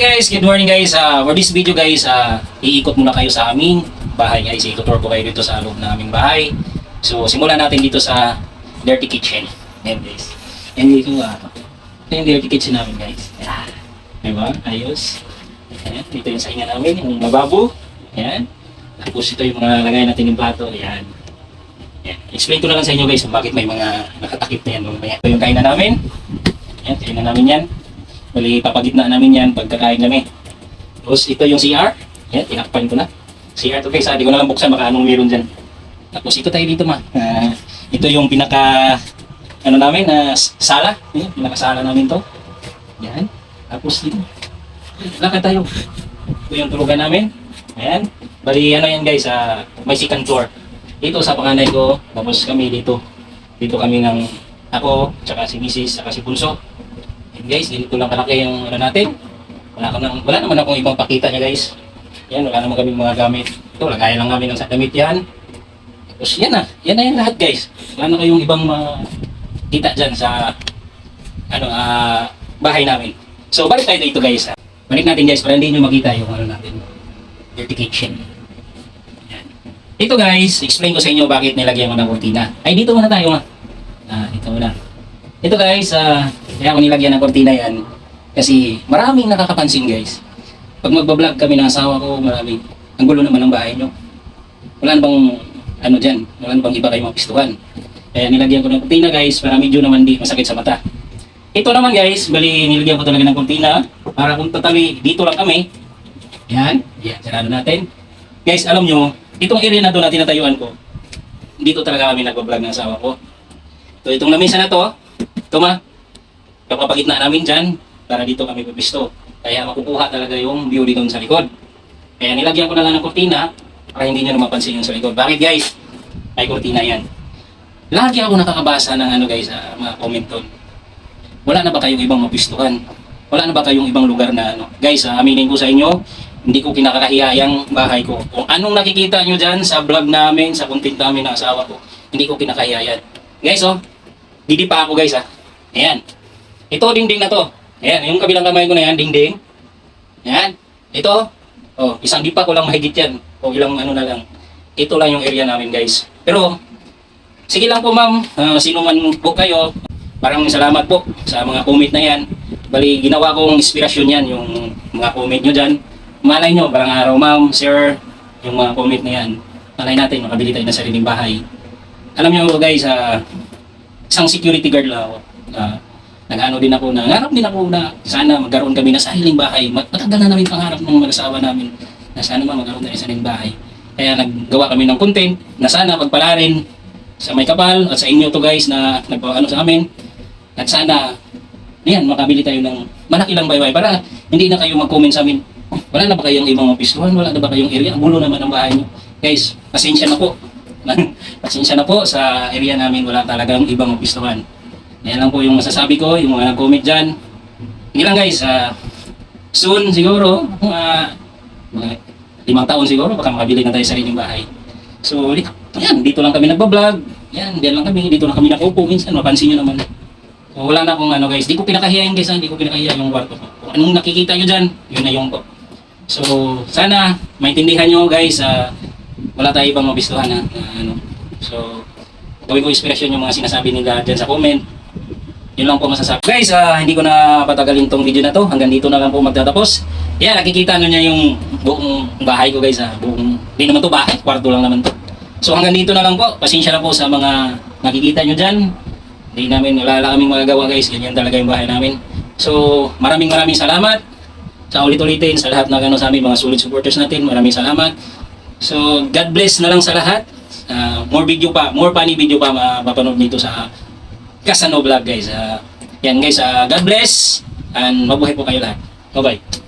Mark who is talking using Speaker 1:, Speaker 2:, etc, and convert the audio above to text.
Speaker 1: guys, good morning guys. Uh, for this video guys, uh, iikot muna kayo sa aming bahay guys. Itutur ko kayo dito sa loob ng aming bahay. So, simulan natin dito sa dirty kitchen. Ayan guys. Ayan dito uh, ito yung dirty kitchen namin guys. Ayan. Diba? Ayos. Ayan. Dito yung saingan namin, yung lababo. Ayan. Tapos ito yung mga lagay natin yung plato. Ayan. Ayan. Explain ko na lang sa inyo guys kung bakit may mga nakatakip na yan. Ito yung kainan namin. Ayan, kainan namin yan. Bali, papagitna namin yan pagkakain kami. Tapos ito yung CR. Yan, tinakpan ko na. CR to guys, ah, di ko na lang buksan, baka anong meron dyan. Tapos ito tayo dito ma. Ah, ito yung pinaka, ano namin, na sala. Yan, pinaka sala namin to. Yan. Tapos dito. Lakad tayo. Ito yung tulugan namin. Ayan. Bali, ano yan guys, ah, may second floor. Dito sa panganay ko, tapos kami dito. Dito kami ng ako, tsaka si Mrs., tsaka si Punso. Guys, ganito lang kalaki yung ano natin. Wala, ka nang, wala naman akong ibang pakita niya guys. Yan, wala naman kami mga gamit. Ito, lagayan lang namin ng damit yan. Tapos yan na, yan na yung lahat guys. Wala na kayong ibang makita dyan sa ano, ah, bahay namin. So, balik tayo dito guys. Ha. Balik natin guys, para hindi nyo makita yung ano natin. Dirty kitchen. Ito guys, explain ko sa inyo bakit nilagyan ko ng kurtina. Ay, dito muna tayo ma. Ah, dito muna. Ito guys, ah, kaya ako nilagyan ng kortina yan kasi maraming nakakapansin guys. Pag magbablog kami ng asawa ko, maraming, ang gulo naman ng bahay nyo. Wala na bang, ano dyan, wala na bang iba kayo mapistuhan. Kaya nilagyan ko ng kortina guys, para medyo naman di masakit sa mata. Ito naman guys, bali nilagyan ko talaga ng kortina para kung totally dito lang kami. Yan, yan, sarado natin. Guys, alam nyo, itong area na doon na tinatayuan ko, dito talaga kami nagbablog ng asawa ko. So itong lamesa na to, ito ma, kapapagitna namin dyan, para dito kami pipisto. Kaya makukuha talaga yung view dito sa likod. Kaya nilagyan ko na lang ng kurtina, para hindi nyo mapansin yung sa likod. Bakit guys? May kurtina yan. Lagi ako nakakabasa ng ano guys, sa mga comment doon. Wala na ba kayong ibang mapistuhan? Wala na ba kayong ibang lugar na ano? Guys, ah, aminin ko sa inyo, hindi ko kinakakahiya yung bahay ko. Kung anong nakikita nyo dyan sa vlog namin, sa content namin ng asawa ko, hindi ko kinakahiya yan. Guys, oh, Didi pa ako guys ha. Ayan. Ito dingding na to. Ayan, yung kabilang kamay ko na yan, dingding. Ayan. Ito, oh, isang dipa ko lang mahigit yan. O ilang ano na lang. Ito lang yung area namin guys. Pero, sige lang po ma'am, Ah, sino man po kayo, parang salamat po sa mga comment na yan. Bali, ginawa kong inspirasyon yan, yung mga comment nyo dyan. Malay nyo, parang araw ma'am, sir, yung mga comment na yan. Malay natin, makabili tayo ng sariling bahay. Alam nyo guys, ah, isang security guard lang ako. Uh, nag-ano din ako na, ngarap din ako na sana magkaroon kami ng sariling bahay. Mat- Matagal na namin pangarap ng mag-asawa namin na sana man magkaroon ng sariling bahay. Kaya naggawa kami ng content na sana pagpalarin sa may kapal at sa inyo to guys na nagpaano sa amin. At sana, yan, makabili tayo ng malaki lang baybay para hindi na kayo mag-comment sa amin. "Oh, Wala na ba kayong ibang opistuhan? Wala na ba kayong area? Gulo naman ang bahay niyo. Guys, pasensya na po. Pasensya na po sa area namin wala talagang ibang opistuhan. Yan lang po yung masasabi ko, yung mga nag-comment dyan. Hindi lang guys, ah, soon siguro, mga, mga limang taon siguro, baka makabili na tayo sa sariling bahay. So, yan, dito lang kami nagbablog. Yan, diyan lang kami, dito lang kami nakaupo. Minsan, mapansin nyo naman. So, wala na akong ano guys, di ko pinakahiyain guys, ah, di ko pinakahiya yung kwarto ko. Kung anong nakikita nyo dyan, yun na yung po. So, sana, maintindihan nyo guys, ah, wala tayo ibang mabistuhan na, na ano. So, gawin ko inspirasyon yung mga sinasabi nila dyan sa comment. Yun lang po masasabi. Guys, ah, hindi ko na patagalin tong video na to. Hanggang dito na lang po magtatapos. Yan, nakikita nyo niya yung buong bahay ko guys. Ah. Buong, hindi naman to bahay, kwarto lang naman to. So hanggang dito na lang po. Pasensya na po sa mga nakikita nyo dyan. Hindi namin, wala kaming magagawa guys. Ganyan talaga yung bahay namin. So, maraming maraming salamat sa ulit-ulitin sa lahat ng ano sa amin, mga solid supporters natin. Maraming salamat. So, God bless na lang sa lahat. Ah, more video pa, more funny video pa mapapanood dito sa Kasano Vlog guys. Ah, yan guys, ah, God bless and mabuhay po kayo lahat. Bye-bye.